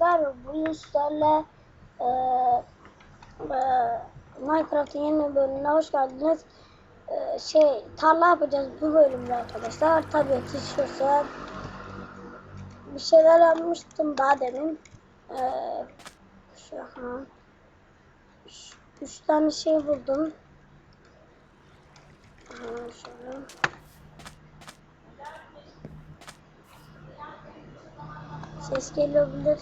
arkadaşlar bugün sizlerle e, e, Minecraft'ın yeni bölümüne hoş geldiniz. E, şey tarla yapacağız bu bölümde arkadaşlar. Tabii yetişiyorsa bir şeyler yapmıştım daha demin. E, şu an üç, üç tane şey buldum. Ha, şöyle. Ses gelebilir.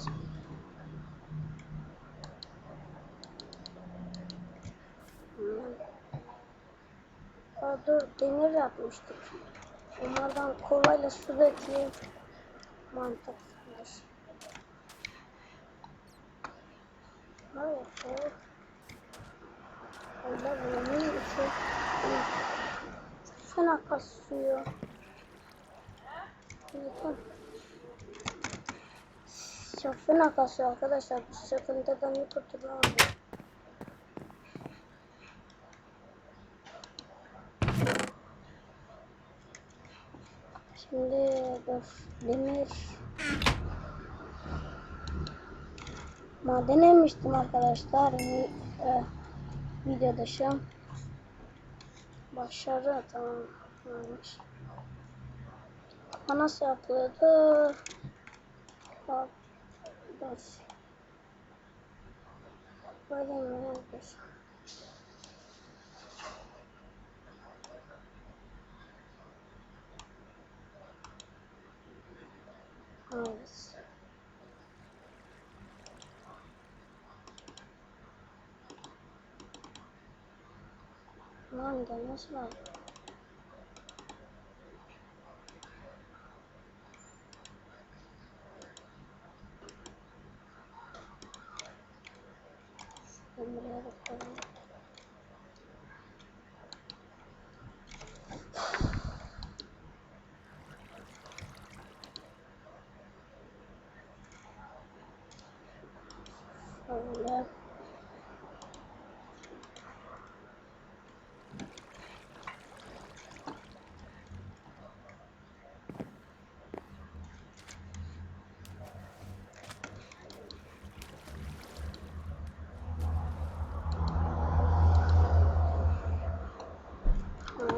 Aa, dur demir yapmıştık. Onlardan kovayla su dökeyim. Mantıklıdır. Evet, evet. Allah bunun içi. Sen akar suyu. Çok fena arkadaşlar. Bu sıkıntıdan kurtulamıyorum. Şimdi öf, demir maden inmiştim arkadaşlar. Yani, e, video dışı başarı tamam varmış. Nasıl yapılıyordu? Hop. 5 Böyle mi 5 Hayır. Lan gelmez mi?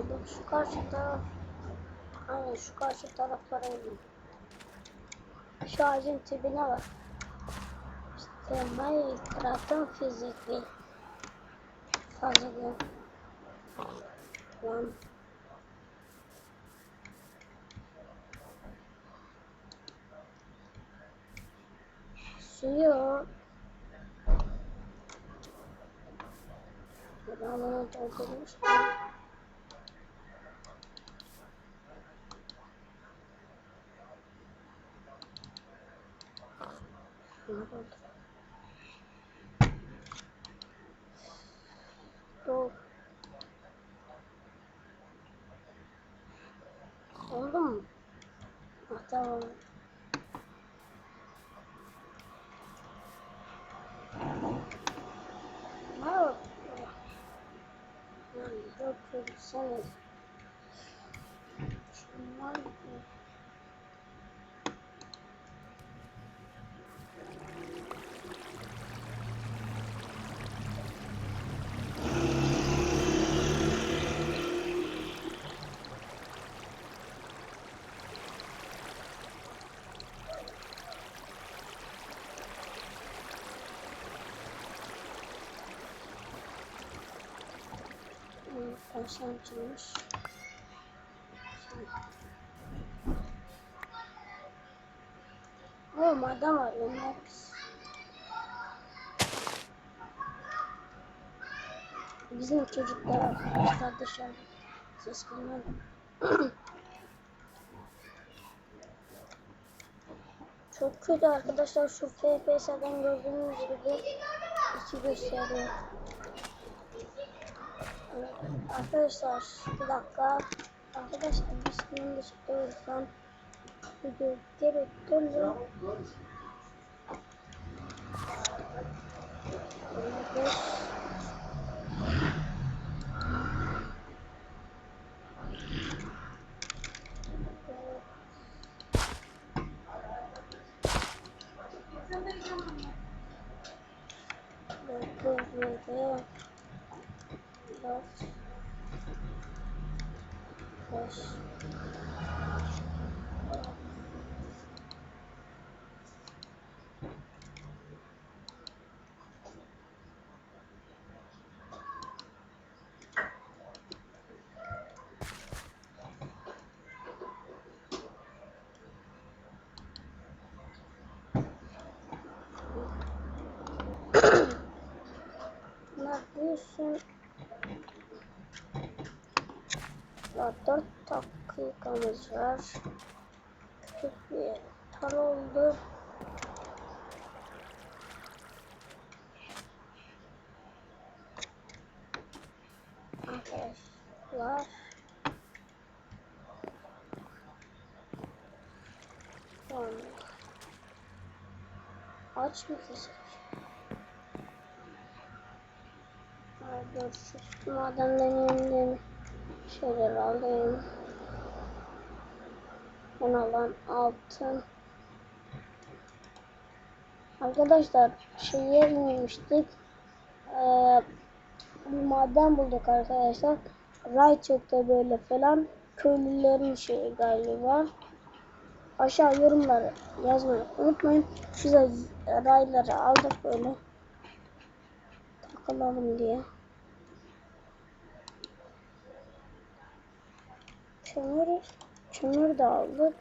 Aldım şu karşı taraf. Aynen şu karşı taraflara indim. Şu ağacın dibine bak. İşte Minecraft'ın fiziki. Fazla Lan. Suyu. Buralarına doldurmuştum. Dur. Oldu mu? Ah, tamam. Merhaba. Yok çocuk Şunlar Açılmış. Oğlum adam arıyor. Neresi? Bizim çocuklar arkadaşlar dışarı ses gelmedi. Çok kötü arkadaşlar şu FPS'den gördüğünüz gibi iki gösteriyor. Arkadaşlar bir dakika. Arkadaşlar biz bunun dışında olsam video geri döndüm. Evet. Thank you. 7 4 5 Bunlar büyüsün. Daha 4 dakikamız var. Tar oldu. Arkadaşlar. Sonra aç mı kesecek? Dur şu madenlerin yeniden şeyler alayım. Ben alan altın. Arkadaşlar şey yermiştik. Ee, bir maden bulduk arkadaşlar. Ray çıktı böyle falan. Köylülerin şeyi galiba. Aşağı yorumları yazmayı unutmayın. Size rayları aldık böyle. Takılalım diye. Kömür, kömür de aldık.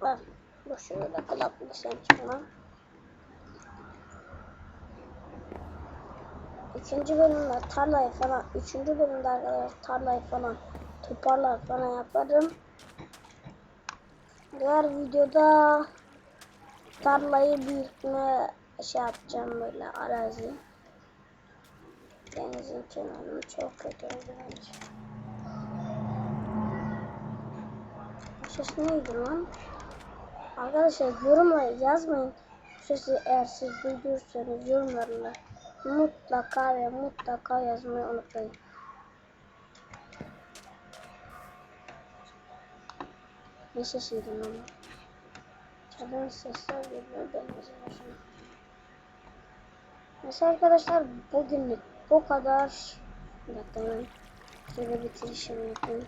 Bak, bu şöyle kulaklık sen. Üçüncü bölümde tarlayı falan, üçüncü bölümde arkadaşlar tarlayı falan toparlar falan yaparım. Diğer videoda tarlayı büyütme şey yapacağım böyle arazi. Denizin kenarı çok kötü. Bu ses neydi lan? Arkadaşlar yorumla yazmayın. Sesi eğer siz duyduysanız yorumlarına mutlaka ve mutlaka yazmayı unutmayın. Ne sesiydi lan? Çalan sesler geliyor denizin başına. Neyse arkadaşlar bugünlük bu kadar. Bir dakika hemen şöyle bitirişimi yapayım.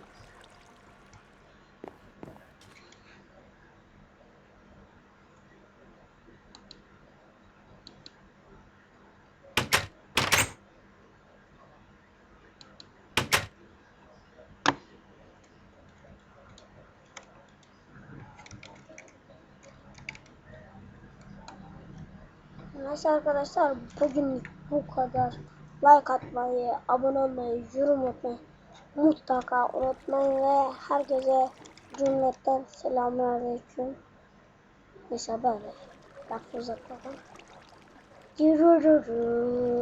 Neyse arkadaşlar bugün bu kadar. Like atmayı, abone olmayı, yorum atmayı mutlaka unutmayın ve herkese cümletten selamünaleyküm. Neyse böyle. Lafı uzatmadan. Yürürürüm.